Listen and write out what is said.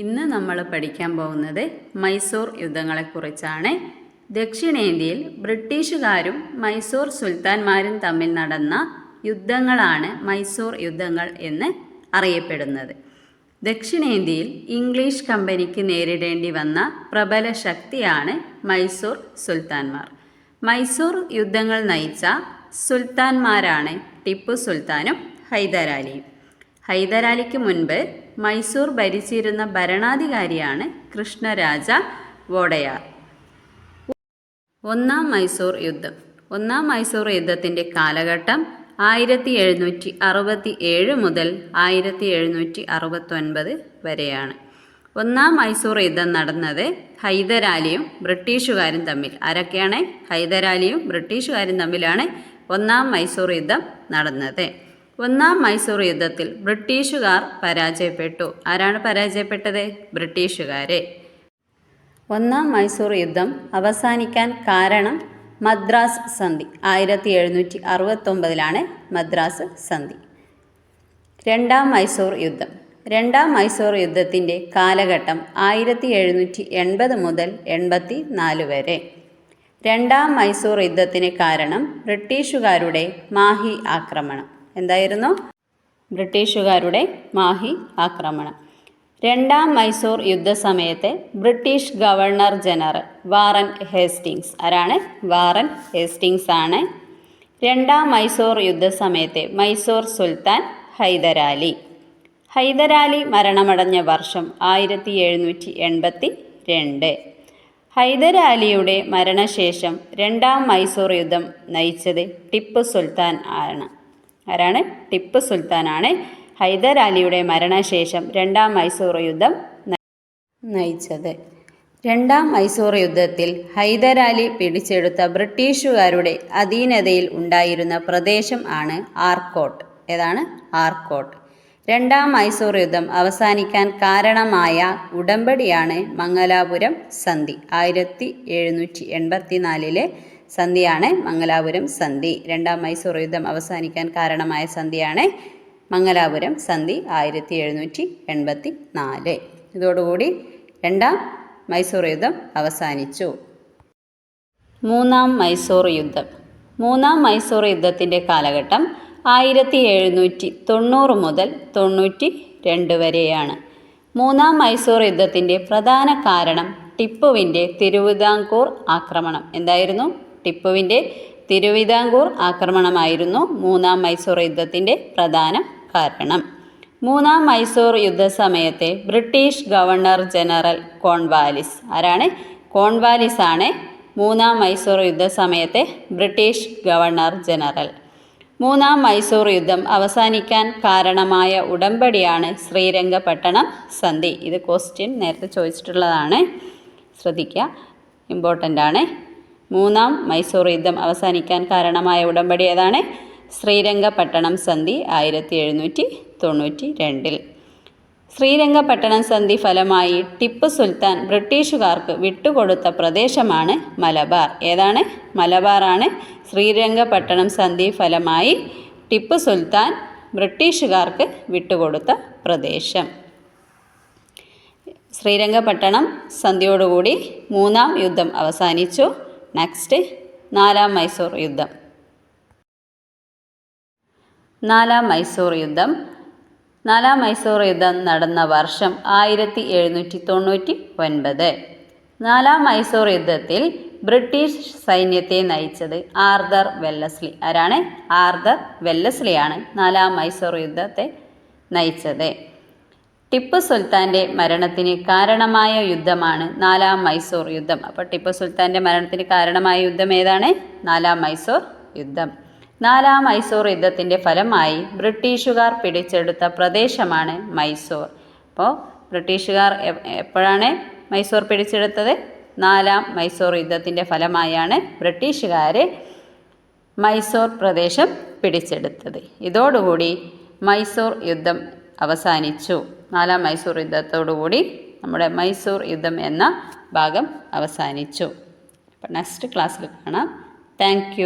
ഇന്ന് നമ്മൾ പഠിക്കാൻ പോകുന്നത് മൈസൂർ യുദ്ധങ്ങളെക്കുറിച്ചാണ്. ദക്ഷിണേന്ത്യയിൽ ബ്രിട്ടീഷുകാരും മൈസൂർ സുൽത്താൻമാരും തമ്മിൽ നടന്ന യുദ്ധങ്ങളാണ് മൈസൂർ യുദ്ധങ്ങൾ എന്ന് അറിയപ്പെടുന്നത്. ദക്ഷിണേന്ത്യയിൽ ഇംഗ്ലീഷ് കമ്പനിക്ക് നേരിടേണ്ടി വന്ന പ്രബല ശക്തിയാണ് മൈസൂർ സുൽത്താൻമാർ. മൈസൂർ യുദ്ധങ്ങൾ നയിച്ച സുൽത്താൻമാരാണ് ടിപ്പു സുൽത്താനും ഹൈദരാലിയും. ഹൈദരാലിക്ക് മുൻപ് മൈസൂർ ഭരിച്ചിരുന്ന ഭരണാധികാരിയാണ് കൃഷ്ണരാജ വോഡയാർ. ഒന്നാം മൈസൂർ യുദ്ധം. ഒന്നാം മൈസൂർ യുദ്ധത്തിന്റെ കാലഘട്ടം ആയിരത്തി എഴുന്നൂറ്റി അറുപത്തി ഏഴ് മുതൽ ആയിരത്തി എഴുന്നൂറ്റി അറുപത്തൊൻപത് വരെയാണ്. ഒന്നാം മൈസൂർ യുദ്ധം നടന്നത് ഹൈദരാലിയും ബ്രിട്ടീഷുകാരും തമ്മിൽ. ആരൊക്കെയാണ്? ഹൈദരാലിയും ബ്രിട്ടീഷുകാരും തമ്മിലാണ് ഒന്നാം മൈസൂർ യുദ്ധം നടന്നത്. ഒന്നാം മൈസൂർ യുദ്ധത്തിൽ ബ്രിട്ടീഷുകാർ പരാജയപ്പെട്ടു. ആരാണ് പരാജയപ്പെട്ടത്? ബ്രിട്ടീഷുകാരെ. ഒന്നാം മൈസൂർ യുദ്ധം അവസാനിക്കാൻ കാരണം മദ്രാസ് സന്ധി. ആയിരത്തി എഴുന്നൂറ്റി അറുപത്തൊമ്പതിലാണ് മദ്രാസ് സന്ധി. രണ്ടാം മൈസൂർ യുദ്ധം. രണ്ടാം മൈസൂർ യുദ്ധത്തിന്റെ കാലഘട്ടം ആയിരത്തി എഴുന്നൂറ്റി എൺപത് മുതൽ എൺപത്തി നാല് വരെ. രണ്ടാം മൈസൂർ യുദ്ധത്തിന് കാരണം ബ്രിട്ടീഷുകാരുടെ മാഹി ആക്രമണം. എന്തായിരുന്നു? ബ്രിട്ടീഷുകാരുടെ മാഹി ആക്രമണം. രണ്ടാം Mysore യുദ്ധസമയത്തെ British governor general Warren Hastings. ആരാണ്? വാറൻ ഹേസ്റ്റിങ്സ് ആണ്. രണ്ടാം മൈസൂർ യുദ്ധസമയത്തെ മൈസൂർ സുൽത്താൻ ഹൈദരാലി. ഹൈദരാലി മരണമടഞ്ഞ വർഷം ആയിരത്തി എഴുന്നൂറ്റി എൺപത്തി രണ്ട് ഹൈദരാലിയുടെ മരണശേഷം രണ്ടാം മൈസൂർ യുദ്ധം നയിച്ചത് ടിപ്പു സുൽത്താൻ ആണ്. ആരാണ്? ടിപ്പു സുൽത്താനാണ്. ഹൈദരാലിയുടെ മരണശേഷം രണ്ടാം മൈസൂർ യുദ്ധം നയിച്ചത്. രണ്ടാം മൈസൂർ യുദ്ധത്തിൽ ഹൈദരാലി പിടിച്ചെടുത്ത ബ്രിട്ടീഷുകാരുടെ അധീനതയിൽ ഉണ്ടായിരുന്ന പ്രദേശം ആണ് ആർക്കോട്ട് ഏതാണ്? ആർക്കോട്ട് രണ്ടാം മൈസൂർ യുദ്ധം അവസാനിക്കാൻ കാരണമായ ഉടമ്പടിയാണ് മംഗലാപുരം സന്ധി. ആയിരത്തി എഴുന്നൂറ്റി എൺപത്തി നാലിലെ സന്ധിയാണ് മംഗലാപുരം സന്ധി. രണ്ടാം മൈസൂർ യുദ്ധം അവസാനിക്കാൻ കാരണമായ സന്ധിയാണ് മംഗലാപുരം സന്ധി ആയിരത്തി എഴുന്നൂറ്റി എൺപത്തി നാല് ഇതോടുകൂടി രണ്ടാം മൈസൂർ യുദ്ധം അവസാനിച്ചു. മൂന്നാം മൈസൂർ യുദ്ധം. മൂന്നാം മൈസൂർ യുദ്ധത്തിന്റെ കാലഘട്ടം ആയിരത്തി എഴുന്നൂറ്റി തൊണ്ണൂറ് മുതൽ തൊണ്ണൂറ്റി രണ്ട് വരെയാണ്. മൂന്നാം മൈസൂർ യുദ്ധത്തിന്റെ പ്രധാന കാരണം ടിപ്പുവിന്റെ തിരുവിതാംകൂർ ആക്രമണം. എന്തായിരുന്നു? ടിപ്പുവിന്റെ തിരുവിതാംകൂർ ആക്രമണമായിരുന്നു മൂന്നാം മൈസൂർ യുദ്ധത്തിന്റെ പ്രധാന കാരണം. മൂന്നാം മൈസൂർ യുദ്ധസമയത്തെ ബ്രിട്ടീഷ് ഗവർണർ ജനറൽ കോൺവാലിസ് ആരാണ്? കോൺവാലിസ് ആണ് മൂന്നാം മൈസൂർ യുദ്ധസമയത്തെ ബ്രിട്ടീഷ് ഗവർണർ ജനറൽ. മൂന്നാം മൈസൂർ യുദ്ധം അവസാനിക്കാൻ കാരണമായ ഉടമ്പടിയാണ് ശ്രീരംഗപട്ടണം സന്ധി. ഇത് ക്വസ്റ്റ്യൻ നേരത്തെ ചോദിച്ചിട്ടുള്ളതാണ്. ശ്രദ്ധിക്കുക. ഇമ്പോർട്ടന്റ് ആണ്. മൂന്നാം മൈസൂർ യുദ്ധം അവസാനിക്കാൻ കാരണമായ ഉടമ്പടി ഏതാണ്? ശ്രീരംഗപട്ടണം സന്ധി ആയിരത്തി എഴുന്നൂറ്റി തൊണ്ണൂറ്റി രണ്ടിൽ ശ്രീരംഗപട്ടണം സന്ധി ഫലമായി ടിപ്പു സുൽത്താൻ ബ്രിട്ടീഷുകാർക്ക് വിട്ടുകൊടുത്ത പ്രദേശമാണ് മലബാർ. ഏതാണ്? മലബാറാണ്. ശ്രീരംഗപട്ടണം സന്ധി ഫലമായി ടിപ്പു സുൽത്താൻ ബ്രിട്ടീഷുകാർക്ക് വിട്ടുകൊടുത്ത പ്രദേശം. ശ്രീരംഗപട്ടണം സന്ധിയോടുകൂടി മൂന്നാം യുദ്ധം അവസാനിച്ചു. നെക്സ്റ്റ് നാലാം മൈസൂർ യുദ്ധം. നാലാം മൈസൂർ യുദ്ധം. നാലാം മൈസൂർ യുദ്ധം നടന്ന വർഷം ആയിരത്തി എഴുന്നൂറ്റി തൊണ്ണൂറ്റി ഒൻപത് നാലാം മൈസൂർ യുദ്ധത്തിൽ ബ്രിട്ടീഷ് സൈന്യത്തെ നയിച്ചത് ആർദർ വെല്ലസ്ലി. ആരാണ്? ആർദർ വെല്ലസ്ലിയാണ് നാലാം മൈസൂർ യുദ്ധത്തെ നയിച്ചത്. ടിപ്പു സുൽത്താന്റെ മരണത്തിന് കാരണമായ യുദ്ധമാണ് നാലാം മൈസൂർ യുദ്ധം. അപ്പോൾ ടിപ്പു സുൽത്താന്റെ മരണത്തിന് കാരണമായ യുദ്ധം ഏതാണ്? നാലാം മൈസൂർ യുദ്ധം. നാലാം മൈസൂർ യുദ്ധത്തിന്റെ ഫലമായി ബ്രിട്ടീഷുകാർ പിടിച്ചെടുത്ത പ്രദേശമാണ് മൈസൂർ. അപ്പോൾ ബ്രിട്ടീഷുകാർ എപ്പോഴാണ് മൈസൂർ പിടിച്ചെടുത്തത്? നാലാം മൈസൂർ യുദ്ധത്തിന്റെ ഫലമായാണ് ബ്രിട്ടീഷുകാർ മൈസൂർ പ്രദേശം പിടിച്ചെടുത്തത്. ഇതോടുകൂടി മൈസൂർ യുദ്ധം അവസാനിച്ചു. നാലാം മൈസൂർ യുദ്ധത്തോടുകൂടി നമ്മുടെ മൈസൂർ യുദ്ധം എന്ന ഭാഗം അവസാനിച്ചു. അപ്പം നെക്സ്റ്റ് ക്ലാസ്സിൽ കാണാം. താങ്ക്